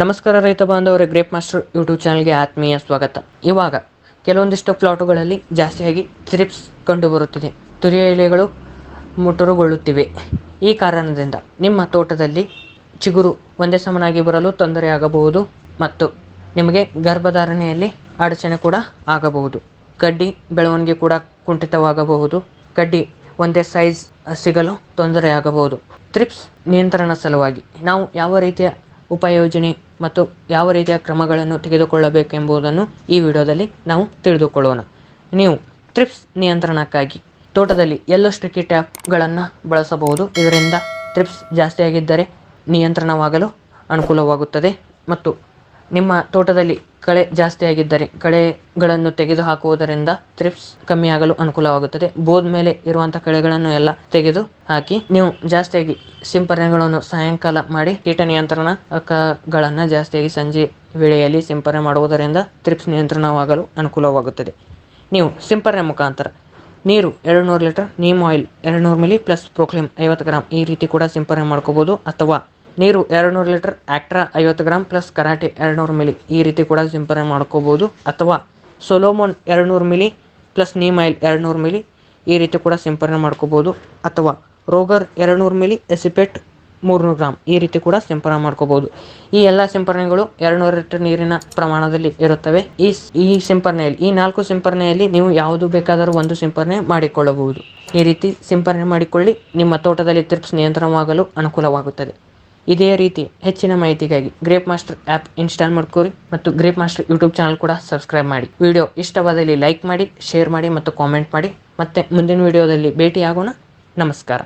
ನಮಸ್ಕಾರ ರೈತ ಬಾಂಧವರ ಗ್ರೇಪ್ ಮಾಸ್ಟರ್ ಯೂಟ್ಯೂಬ್ ಚಾನಲ್ಗೆ ಆತ್ಮೀಯ ಸ್ವಾಗತ. ಇವಾಗ ಕೆಲವೊಂದಿಷ್ಟು ಪ್ಲಾಟುಗಳಲ್ಲಿ ಜಾಸ್ತಿಯಾಗಿ ಥ್ರಿಪ್ಸ್ ಕಂಡುಬರುತ್ತಿದೆ. ತುರಿಯ ಎಲೆಗಳು ಮುಟ್ಟರುಗೊಳ್ಳುತ್ತಿವೆ ಈ ಕಾರಣದಿಂದ ನಿಮ್ಮ ತೋಟದಲ್ಲಿ ಚಿಗುರು ಒಂದೇ ಸಮನಾಗಿ ಬರಲು ತೊಂದರೆಯಾಗಬಹುದು ಮತ್ತು ನಿಮಗೆ ಗರ್ಭಧಾರಣೆಯಲ್ಲಿ ಅಡಚಣೆ ಕೂಡ ಆಗಬಹುದು. ಕಡ್ಡಿ ಬೆಳವಣಿಗೆ ಕೂಡ ಕುಂಠಿತವಾಗಬಹುದು. ಕಡ್ಡಿ ಒಂದೇ ಸೈಜ್ ಸಿಗಲು ತೊಂದರೆಯಾಗಬಹುದು ಥ್ರಿಪ್ಸ್ ನಿಯಂತ್ರಣ ಸಲುವಾಗಿ ನಾವು ಯಾವ ರೀತಿಯ ಉಪಯೋಜನೆ ಮತ್ತು ಯಾವ ರೀತಿಯ ಕ್ರಮಗಳನ್ನು ತೆಗೆದುಕೊಳ್ಳಬೇಕೆಂಬುದನ್ನು ಈ ವಿಡಿಯೋದಲ್ಲಿ ನಾವು ತಿಳಿದುಕೊಳ್ಳೋಣ. ನೀವು ಥ್ರಿಪ್ಸ್ ನಿಯಂತ್ರಣಕ್ಕಾಗಿ ತೋಟದಲ್ಲಿ ಎಲ್ಲೋ ಸ್ಟಿಕ್ಕಿ ಟ್ಯಾಪ್ಗಳನ್ನು ಬಳಸಬಹುದು. ಇದರಿಂದ ಥ್ರಿಪ್ಸ್ ಜಾಸ್ತಿಯಾಗಿದ್ದರೆ ನಿಯಂತ್ರಣವಾಗಲು ಅನುಕೂಲವಾಗುತ್ತದೆ ಮತ್ತು ನಿಮ್ಮ ತೋಟದಲ್ಲಿ ಕಳೆ ಜಾಸ್ತಿಯಾಗಿದ್ದರೆ ಕಳೆಗಳನ್ನು ತೆಗೆದು ಹಾಕುವುದರಿಂದ ಥ್ರಿಪ್ಸ್ ಕಮ್ಮಿಯಾಗಲು ಅನುಕೂಲವಾಗುತ್ತದೆ. ಬೋದ್ ಮೇಲೆ ಇರುವಂತಹ ಕಳೆಗಳನ್ನು ಎಲ್ಲ ತೆಗೆದು ಹಾಕಿ ನೀವು ಜಾಸ್ತಿಯಾಗಿ ಸಿಂಪರಣೆಗಳನ್ನು ಸಾಯಂಕಾಲ ಮಾಡಿ ಕೀಟ ನಿಯಂತ್ರಣಗಳನ್ನು ಜಾಸ್ತಿಯಾಗಿ ಸಂಜೆ ವೇಳೆಯಲ್ಲಿ ಸಿಂಪರಣೆ ಮಾಡುವುದರಿಂದ ಥ್ರಿಪ್ಸ್ ನಿಯಂತ್ರಣವಾಗಲು ಅನುಕೂಲವಾಗುತ್ತದೆ. ನೀವು ಸಿಂಪರಣೆ ಮುಖಾಂತರ ನೀರು ಎರಡು ನೂರು ಲೀಟರ್, ನೀಮ್ ಆಯಿಲ್ ಎರಡು ನೂರು ಮಿಲಿ ಪ್ಲಸ್ ಪ್ರೋಕ್ಲಿಮ್ ಐವತ್ತು ಗ್ರಾಮ್ ಈ ರೀತಿ ಕೂಡ ಸಿಂಪರಣೆ ಮಾಡ್ಕೋಬೋದು ಅಥವಾ ನೀರು ಎರಡು ನೂರು ಲೀಟರ್, ಆಕ್ಟ್ರಾ ಐವತ್ತು ಗ್ರಾಮ್ ಪ್ಲಸ್ ಕರಾಟೆ ಎರಡುನೂರು ಮಿಲಿ. ಈ ರೀತಿ ಕೂಡ ಸಿಂಪರಣೆ ಮಾಡ್ಕೋಬೋದು. ಅಥವಾ ಸೊಲೋಮೋನ್ ಎರಡು ನೂರು ಮಿಲಿ ಪ್ಲಸ್ ನೀಮ್ ಆಯಿಲ್ ಎರಡುನೂರು ಮಿಲಿ. ಈ ರೀತಿ ಕೂಡ ಸಿಂಪರಣೆ ಮಾಡ್ಕೋಬೋದು. ಅಥವಾ ರೋಗರ್ ಎರಡು ನೂರು ಮಿಲಿ, ಎಸಿಪೇಟ್ ಮೂರುನೂರು ಗ್ರಾಮ್ ಈ ರೀತಿ ಕೂಡ ಸಿಂಪರಣೆ ಮಾಡ್ಕೋಬೋದು. ಈ ಎಲ್ಲ ಸಿಂಪರಣೆಗಳು ಎರಡುನೂರು ಲೀಟರ್ ನೀರಿನ ಪ್ರಮಾಣದಲ್ಲಿ ಇರುತ್ತವೆ. ಈ ಈ ಸಿಂಪರಣೆಯಲ್ಲಿ ಈ ನಾಲ್ಕು ಸಿಂಪರಣೆಯಲ್ಲಿ ನೀವು ಯಾವುದು ಬೇಕಾದರೂ ಒಂದು ಸಿಂಪರಣೆ ಮಾಡಿಕೊಳ್ಳಬಹುದು. ಈ ರೀತಿ ಸಿಂಪರಣೆ ಮಾಡಿಕೊಳ್ಳಿ. ನಿಮ್ಮ ತೋಟದಲ್ಲಿ ತ್ರಿಪ್ಸ್ ನಿಯಂತ್ರಣವಾಗಲು ಅನುಕೂಲವಾಗುತ್ತದೆ. ಇದೇ ರೀತಿ ಹೆಚ್ಚಿನ ಮಾಹಿತಿಗಾಗಿ ಗ್ರೇಪ್ ಮಾಸ್ಟರ್ ಆ್ಯಪ್ ಇನ್ಸ್ಟಾಲ್ ಮಾಡ್ಕೋರಿ ಮತ್ತು ಗ್ರೇಪ್ ಮಾಸ್ಟರ್ ಯೂಟ್ಯೂಬ್ ಚಾನಲ್ ಕೂಡ ಸಬ್ಸ್ಕ್ರೈಬ್ ಮಾಡಿ. ವಿಡಿಯೋ ಇಷ್ಟವಾದಲ್ಲಿ ಲೈಕ್ ಮಾಡಿ, ಶೇರ್ ಮಾಡಿ ಮತ್ತು ಕಾಮೆಂಟ್ ಮಾಡಿ. ಮತ್ತೆ ಮುಂದಿನ ವಿಡಿಯೋದಲ್ಲಿ ಭೇಟಿಯಾಗೋಣ. ನಮಸ್ಕಾರ.